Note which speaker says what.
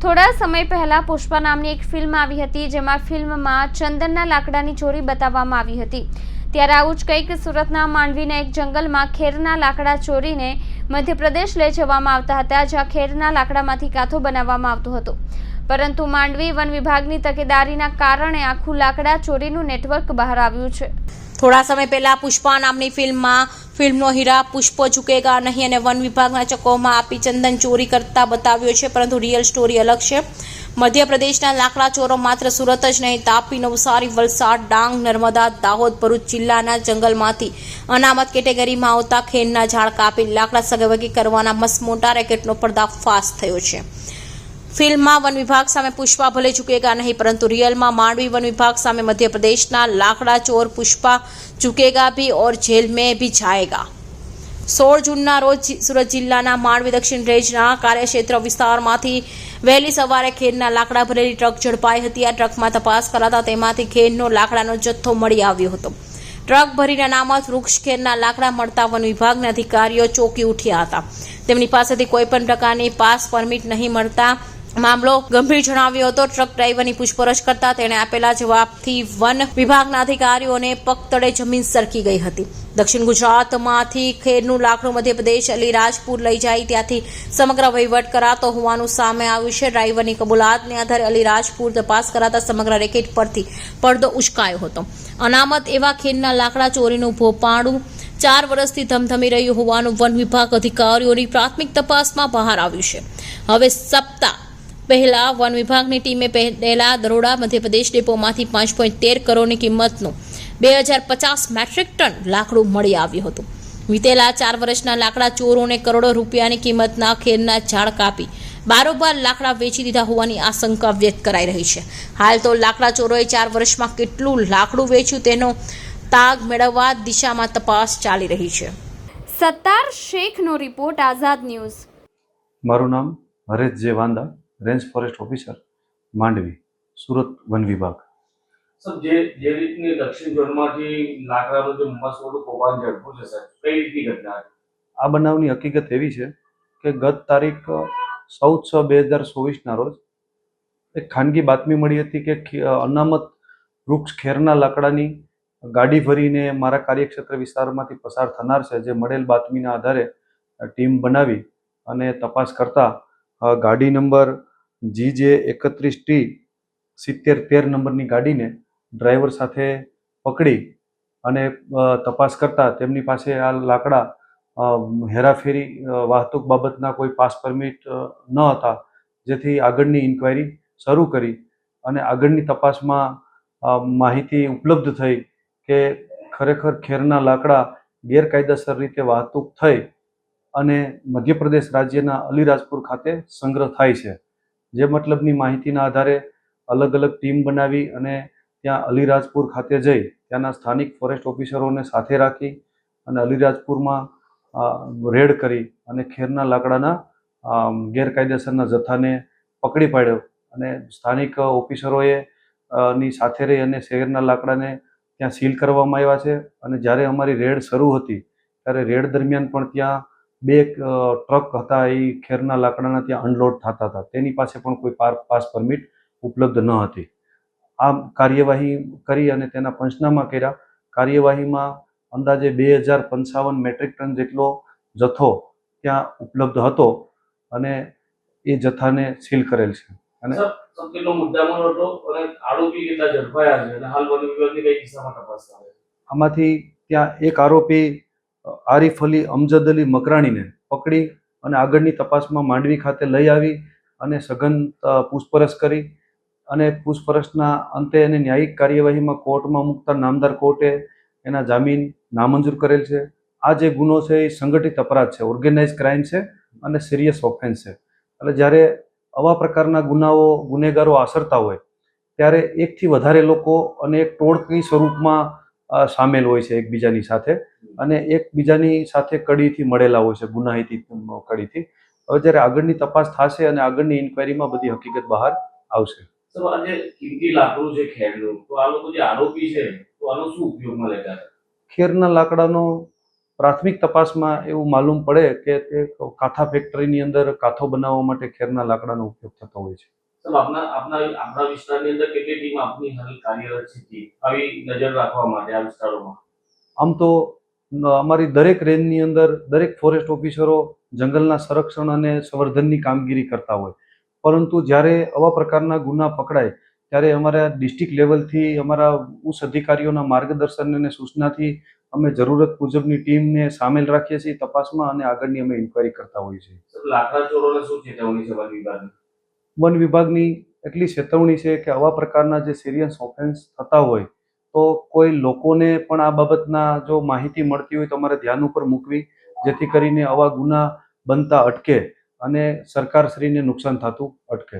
Speaker 1: થોડા સમય પહેલા પુષ્પા નામની એક ફિલ્મ આવી હતી, જેમાં ફિલ્મમાં ચંદનના લાકડાની ચોરી બતાવવામાં આવી હતી. ત્યારે આવું જ કંઈક સુરતના માંડવીના એક જંગલમાં ખેરના લાકડા ચોરીને મધ્યપ્રદેશ લઈ જવામાં આવતા હતા, જ્યાં ખેરના લાકડામાંથી કાથો બનાવવામાં આવતો હતો. પરંતુ માંડવી વન વિભાગની તકેદારીના કારણે આખું લાકડા ચોરીનું નેટવર્ક બહાર આવ્યું છે.
Speaker 2: થોડા સમય પહેલા પુષ્પા નામની ફિલ્મમાં ફિલ્મનો હીરા પુષ્પ ઝુકેગા નહીં અને વન વિભાગના ચકોમાં આપી ચંદન ચોરી કરતા બતાવ્યો છે, પરંતુ રિયલ સ્ટોરી અલગ છે. મધ્યપ્રદેશના લાકડા ચોરો માત્ર સુરત જ નહીં, તાપી, નવસારી, વલસાડ, ડાંગ, નર્મદા, દાહોદ, ભરૂચ જિલ્લાના જંગલમાંથી અનામત કેટેગરીમાં આવતા ખેડના ઝાડ કાપી લાકડા સગવગી કરવાના મસમોટા રેકેટનો પર્દાફાશ થયો છે. ફિલ્મમાં વન વિભાગ સામે પુષ્પા ભલે ચૂકેગા નહીં, પરંતુ રિયલમાં માંડવી વન વિભાગ સામે મધ્યપ્રદેશના લાકડા ચોર પુષ્પા ઝુકેગા ભી ઓર જેલ મેં ભી જાયગા. સોળ જૂનના રોજ સુરત જિલ્લાના માંડવી દક્ષિણ રેન્જના કાર્યક્ષેત્ર વિસ્તારમાંથી વહેલી સવારે ખેડના લાકડા ભરેલી ટ્રક ઝડપાઈ હતી. આ ટ્રકમાં તપાસ કરાતા તેમાંથી ખેડનો લાકડાનો જથ્થો મળી આવ્યો હતો. ટ્રક ભરીને અનામત વૃક્ષ ખેરના લાકડા મળતા વન વિભાગના અધિકારીઓ ચોંકી ઉઠ્યા હતા. તેમની પાસેથી કોઈપણ પ્રકારની પાસ પરમિટ નહીં મળતા મામલો ગંભીર જણાવ્યો હતો. ટ્રક ડ્રાઈવરની પૂછપરછ કરતા તેણે આપેલા જવાબથી વન વિભાગના અધિકારીઓને પગતળે જમીન સરકી ગઈ હતી. દક્ષિણ ગુજરાતમાંથી ખેરનું લાકડું મધ્યપ્રદેશ અલીરાજપુર લઈ જાય ત્યાંથી સમગ્ર વહીવટ કરાતો હોવાનું સામે આવ્યું છે. ડ્રાઈવરની કબૂલાતને આધારે અલીરાજપુર તપાસ કરાતા સમગ્ર રેકેટ પરથી પડદો ઉચકાયો હતો. અનામત એવા ખેરના લાકડા ચોરીનું ભોપાણું ચાર વર્ષથી ધમધમી રહ્યું હોવાનું વન વિભાગ અધિકારીઓની પ્રાથમિક તપાસમાં બહાર આવ્યું છે. હવે સપ્તાહ પહેલા વન વિભાગની ટીમે પહેલા દરોડા મધ્યપ્રદેશ ડેપોમાંથી પાંચ પોઈન્ટ તેર કરોડની કિંમતનું બે હજાર પચાસ મેટ્રિક ટન લાકડું મળી આવ્યું હતું. વીતેલા ચાર વર્ષના લાકડા ચોરોને કરોડો રૂપિયાની કિંમતના ખેરના ઝાડ કાપી બારોબાર લાકડા વેચી દીધા હોવાની આશંકા વ્યક્ત કરાઈ રહી છે. હાલ તો લાકડા ચોરોએ ચાર વર્ષમાં કેટલું લાકડું વેચ્યું તેનો તાગ મેળવવા દિશામાં તપાસ ચાલી રહી છે.
Speaker 1: સત્તાર શેખનો રિપોર્ટ આઝાદ ન્યૂઝ.
Speaker 3: મારું નામ Haresh J Vanda. Range forest officer Mandvi Surat one વિભાગ
Speaker 4: સર જે જે રીતની દક્ષિણ ઝોનમાંથી લાકડાનું જે મસોડું કૌભાંડ ઝડપું છે સર કઈ રીતની ઘટના હતી?
Speaker 3: આ બનાવની હકીકત એવી છે કે ગત તારીખ ચૌદ છ બે હજાર ચોવીસના રોજ એક ખાનગી બાતમી મળી હતી કે અનામત વૃક્ષ ખેરના લાકડાની ગાડી ભરીને મારા કાર્યક્ષેત્ર વિસ્તારમાંથી પસાર થનાર છે જે મળેલ બાતમીના આધારે ટીમ બનાવી અને તપાસ કરતા ગાડી નંબર જી જે એકત્રીસ ટી સિત્તેર તેર નંબરની ગાડીને ડ્રાઈવર સાથે પકડી અને તપાસ કરતા તેમની પાસે આ લાકડા હેરાફેરી વાહતુક બાબતના કોઈ પાસ પરમિટ ન હતા. જેથી આગળની ઇન્ક્વાયરી શરૂ કરી અને આગળની તપાસમાં માહિતી ઉપલબ્ધ થઈ કે ખરેખર ખેરના લાકડા ગેરકાયદેસર રીતે વાહતુક થઈ અને મધ્યપ્રદેશ રાજ્યના અલીરાજપુર ખાતે સંગ્રહ થાય છે. જે મતલબની માહિતીના આધારે અલગ અલગ ટીમ બનાવી અને ત્યાં અલીરાજપુર ખાતે જઈ ત્યાંના સ્થાનિક ફોરેસ્ટ ઓફિસરોને સાથે રાખી અને અલીરાજપુરમાં રેડ કરી અને ખેરના લાકડાના ગેરકાયદેસરના જથ્થાને પકડી પાડ્યો અને સ્થાનિક ઓફિસરોએ ની સાથે રહી અને શહેરના લાકડાને ત્યાં સીલ કરવામાં આવ્યા છે. અને જ્યારે અમારી રેડ શરૂ હતી, ત્યારે રેડ દરમિયાન પણ ત્યાં બે ટ્રક હતા એ ખેરના લાકડાના ત્યાં અનલોડ થતા હતા. તેની પાસે પણ કોઈ પાસ પરમિટ ઉપલબ્ધ ન હતી. આ કાર્યવાહી કરી અને તેના પંચનામા કર્યા. કાર્યવાહીમાં અંદાજે બે હજાર પંચાવન મેટ્રિક ટન જેટલો જથ્થો ત્યાં ઉપલબ્ધ હતો અને એ જથ્થાને સીલ કરેલ છે. અને
Speaker 4: સર સર કેટલો મુદ્દામાલ હતો અને આરોપી કેટલા ઝડપાયા છે? અને હાલ વન વિભાગની કઈ દિશામાં તપાસ
Speaker 3: આમાંથી ત્યાં એક આરોપી આરિફ અલી અમજદ અલી મકરાણીને પકડી અને આગળની તપાસમાં માંડવી ખાતે લઈ આવી અને સઘન પૂછપરછ કરી અને પૂછપરછના અંતે એને ન્યાયિક કાર્યવાહીમાં કોર્ટમાં મૂકતા નામદાર કોર્ટે એના જામીન નામંજૂર કરેલ છે. આ જે ગુનો છે એ સંગઠિત અપરાધ છે, ઓર્ગેનાઇઝ ક્રાઇમ છે અને સિરિયસ ઓફેન્સ છે. એટલે જ્યારે આવા પ્રકારના ગુનાઓ ગુનેગારો આસરતા હોય, ત્યારે એકથી વધારે લોકો અને એક ટોળકી સ્વરૂપમાં સામેલ હોય છે એકબીજાની સાથે. અને એકબીજાની સાથે કડીથી મળેલા હોય છે ગુનાહિતી કડીથી. હવે જ્યારે આગળની તપાસ થશે અને આગળની ઇન્ક્વાયરીમાં બધી હકીકત બહાર આવશે.
Speaker 4: સર આ કિંમતી લાકડું છે ખેડનું તો આ લોકો જે આરોપી છે તો આનો શું ઉપયોગમાં લેતા
Speaker 3: ખેરના લાકડાનો પ્રાથમિક તપાસમાં એવું માલુમ પડે કે તે કાથા ફેક્ટરીની અંદર કાથો બનાવવા માટે ખેરના લાકડાનો ઉપયોગ થતો હોય છે.
Speaker 4: સાહેબ આપના આપના આપણા વિસ્તારની અંદર કેટલી ટીમ આપની હાલ કાર્યરત છે આવી નજર રાખવા માટે આ વિસ્તારોમાં.
Speaker 3: આમ તો અમારી દરેક રેન્જની અંદર દરેક ફોરેસ્ટ ઓફિસરો જંગલના સંરક્ષણ અને સંવર્ધનની કામગીરી કરતા હોય. પરંતુ જ્યારે આવા પ્રકારના ગુના પકડાય ત્યારે અમારા ડિસ્ટ્રિક્ટ લેવલથી અમારા ઉચ્ચ અધિકારીઓના માર્ગદર્શન અને સૂચનાથી અમે જરૂરત મુજબની ટીમને સામેલ રાખીએ છીએ તપાસમાં અને આગળની અમે ઇન્ક્વાયરી કરતા હોઈએ છીએ.
Speaker 4: લાકડા ચોરોને શું છે વિભાગની?
Speaker 3: વન વિભાગની એટલી ચેતવણી છે કે આવા પ્રકારના જે સિરિયસ ઓફેન્સ થતા હોય, તો કોઈ લોકોને પણ આ બાબતના જો માહિતી મળતી હોય તો અમારે ધ્યાન ઉપર મૂકવી, જેથી કરીને આવા ગુના બનતા અટકે અને સરકારશ્રીને નુકસાન થતું અટકે.